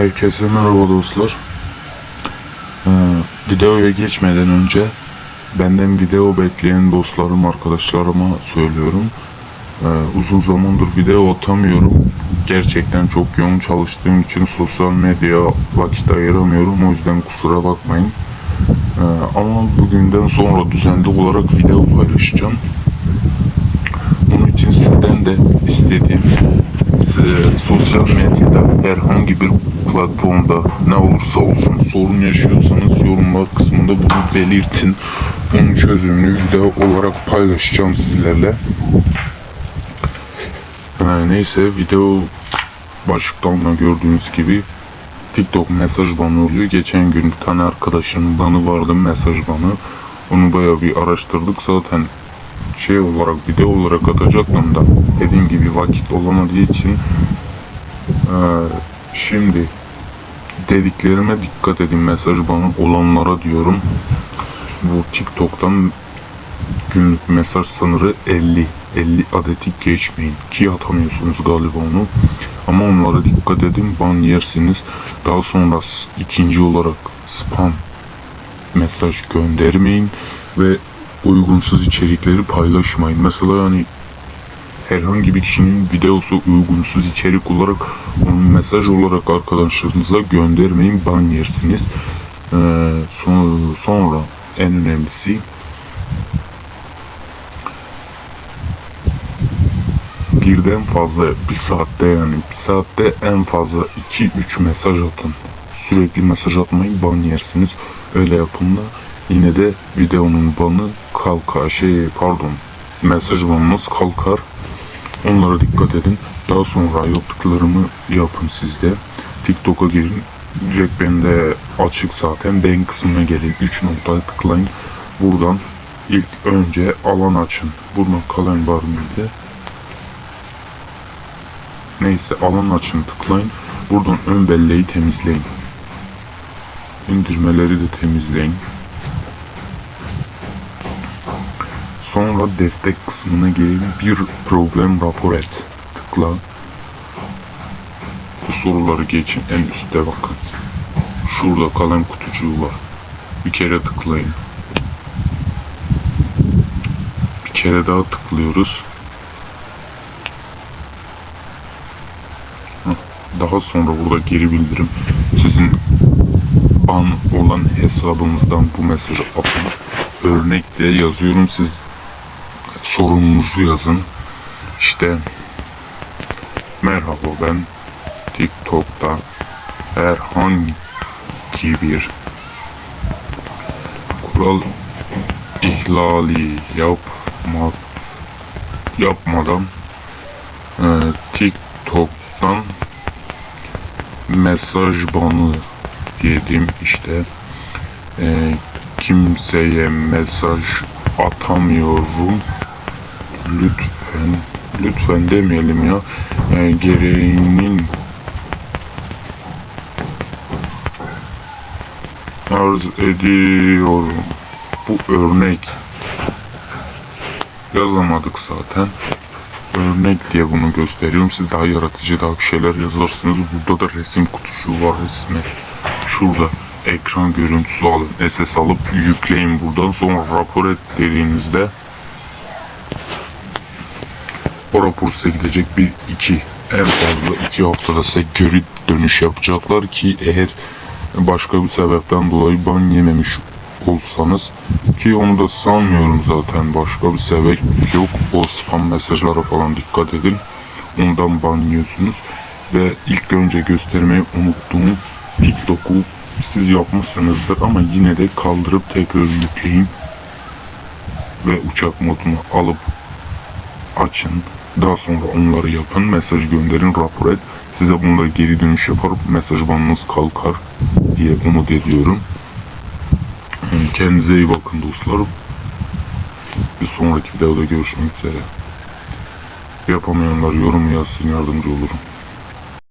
Herkese merhaba dostlar. Ee, videoya geçmeden önce benden video bekleyen dostlarım, arkadaşlarıma söylüyorum. Ee, uzun zamandır video atamıyorum. Gerçekten çok yoğun çalıştığım için sosyal medya vakit ayıramıyorum. O yüzden kusura bakmayın. Ee, ama bugünden sonra düzenli olarak video paylaşacağım. Bunun için sizden de istediğim size sosyal medyada herhangi bir platformda ne olursa olsun sorun yaşıyorsanız yorumlar kısmında bunu belirtin. Bunun çözümünü video olarak paylaşacağım sizlerle. Ee, neyse video başlıktan da gördüğünüz gibi TikTok mesaj banı oluyor. Geçen gün bir tane arkadaşın banı vardı mesaj banı. Onu bayağı bir araştırdık zaten şey olarak video olarak atacaktım da dediğim gibi vakit olamadığı için şimdi dediklerime dikkat edin mesaj bana olanlara diyorum. Bu TikTok'tan günlük mesaj sınırı 50 50 adeti geçmeyin. Ki atamıyorsunuz galiba onu. Ama onlara dikkat edin ban yersiniz. Daha sonra ikinci olarak spam mesaj göndermeyin ve uygunsuz içerikleri paylaşmayın. Mesela yani herhangi bir kişinin videosu uygunsuz içerik olarak mesaj olarak arkadaşlarınıza göndermeyin. Ban yersiniz. Ee, son- sonra en önemlisi birden fazla bir saatte yani bir saatte en fazla 2-3 mesaj atın. Sürekli mesaj atmayın ban yersiniz. Öyle yapın da yine de videonun banı kalkar şey pardon mesaj banınız kalkar. Onlara dikkat edin. Daha sonra yaptıklarımı yapın siz de. TikTok'a girin. Direkt bende açık zaten. Beğen kısmına gelin. 3 noktaya tıklayın. Buradan ilk önce alan açın. Buradan kalan var mıydı? Neyse alan açın tıklayın. Buradan ön belleği temizleyin. İndirmeleri de temizleyin. Sonra destek kısmına gelin. Bir problem rapor et. Tıkla. Bu soruları geçin. En üstte bakın. Şurada kalem kutucuğu var. Bir kere tıklayın. Bir kere daha tıklıyoruz. Daha sonra burada geri bildirim. Sizin ban olan hesabınızdan bu mesajı atın. Örnek diye yazıyorum. Siz sorununuzu yazın. İşte merhaba ben TikTok'ta herhangi bir kural ihlali yapma, yapmadan e, TikTok'tan mesaj banı yedim. İşte e, kimseye mesaj atamıyorum lütfen lütfen demeyelim ya e, gereğinin arz ediyorum bu örnek yazamadık zaten örnek diye bunu gösteriyorum. Siz daha yaratıcı daha bir şeyler yazarsınız. Burada da resim kutusu var resmi. Şurada ekran görüntüsü alın. SS alıp yükleyin buradan. Sonra rapor et dediğinizde rapor size gidecek bir iki en fazla iki haftada size geri dönüş yapacaklar ki eğer başka bir sebepten dolayı ban yememiş olsanız ki onu da sanmıyorum zaten başka bir sebep yok. O spam mesajlara falan dikkat edin ondan ban yiyorsunuz. Ve ilk önce göstermeyi unuttuğum TikTok'u siz yapmışsınızdır ama yine de kaldırıp tekrar yükleyin ve uçak modunu alıp açın daha sonra onları yapın mesaj gönderin rapor et size bununla geri dönüş yapar mesaj banınız kalkar diye umut ediyorum Kendinize iyi bakın dostlarım. Bir sonraki videoda görüşmek üzere. Yapamayanlar yorum yazsın yardımcı olurum.